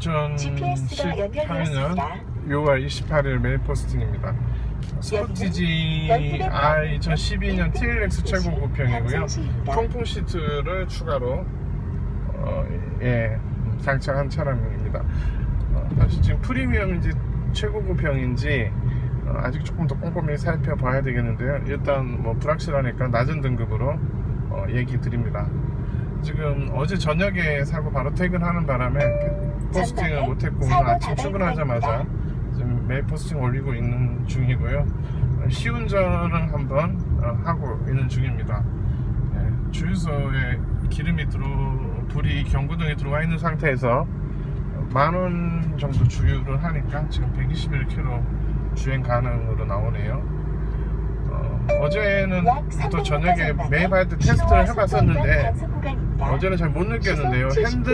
GPS가 2018년 연결되었습니다. 6월 28일 메일 포스팅입니다. 스포티지 I 2012년 TLX 최고급형이고요. 광장시입니다. 통풍 시트를 추가로 어, 예, 장착한 차량입니다. 어, 사실 지금 프리미엄인지 최고급형인지 어, 아직 조금 더 꼼꼼히 살펴봐야 되겠는데요. 일단 뭐 불확실하니까 낮은 등급으로 어, 얘기 드립니다. 지금 어제 저녁에 사고 바로 퇴근하는 바람에 포스팅을 못했고 오늘 아침 출근하자마자 지금 메일 포스팅 올리고 있는 중이고요. 어, 시운전을 한번 어, 하고 있는 중입니다. 예, 주유소에 기름이 들어 불이 경고등이 들어와 있는 상태에서 만원 정도 주유를 하니까 지금 121km 주행 가능으로 나오네요. 어, 제는 약또 300m 저녁에 매일 때 테스트를 해봤었는데. 어제는 잘 못 느꼈는데요. 70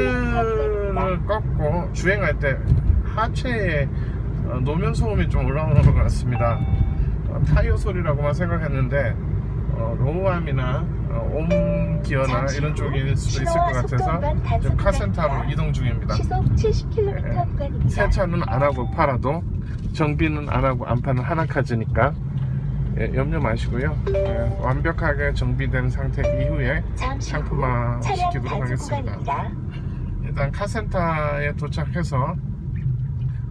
핸들을 꺾고 주행할 때 하체에 어, 노면 소음이 좀 올라오는 것 같습니다. 어, 타이어 소리라고만 생각했는데 어, 로우암이나 어, 옴 기어나 이런 후 쪽일 수도 있을 것 같아서 지금 카센터로. 이동 중입니다. 70km 예. 구간입니다. 세차는 안 하고 팔아도 정비는 안 하고 안 파는 하나카즈니까 예, 염려 마시고요. 예, 완벽하게 정비된 상태 이후에 상품화 시키도록 하겠습니다. 일단 카센터에 도착해서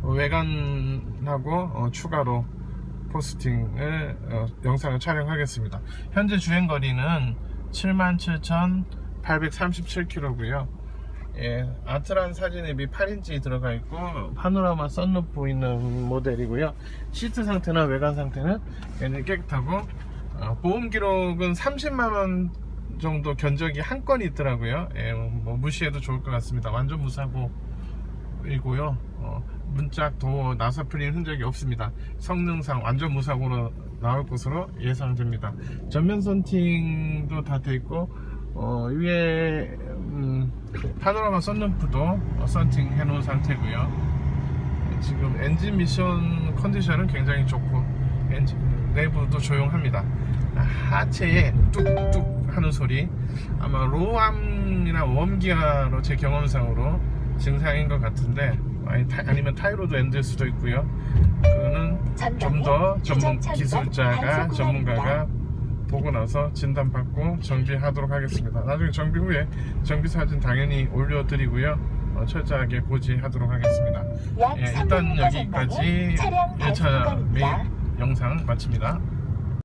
외관하고 어, 추가로 포스팅을 어, 영상을 촬영하겠습니다. 현재 주행 거리는 77,837km고요. 예, 아트란 사진 앱이 8인치 들어가 있고 파노라마 썬루프 있는 모델이고요. 시트 상태나 외관 상태는 굉장히 깨끗하고 어, 보험 기록은 30만 원 정도 견적이 한 건이 있더라고요. 예, 뭐 무시해도 좋을 것 같습니다. 완전 무사고이고요. 어, 문짝 도어 나사 풀린 흔적이 없습니다. 성능상 완전 무사고로 나올 것으로 예상됩니다. 전면 선팅도 다 돼 있고 어, 위에 음, 파노라마 썬루프도 어, 썬팅 해놓은 상태고요. 지금 엔진 미션 컨디션은 굉장히 좋고 엔진 내부도 조용합니다. 하체에 뚝뚝 하는 소리 아마 로암이나 웜기아로 제 경험상으로 증상인 것 같은데 아니, 타, 아니 면 타이로드 엔드일 수도 있고요. 그거는 좀 더 전문 기술자가 전문가가 보고 나서 진단받고 정비하도록 하겠습니다. 나중에 정비 후에 정비 사진 당연히 올려드리고요. 어, 철저하게 고지하도록 하겠습니다. 약 예, 300m 일단 여기까지 차량 단속 1차 메일 구간입니다. 영상 마칩니다.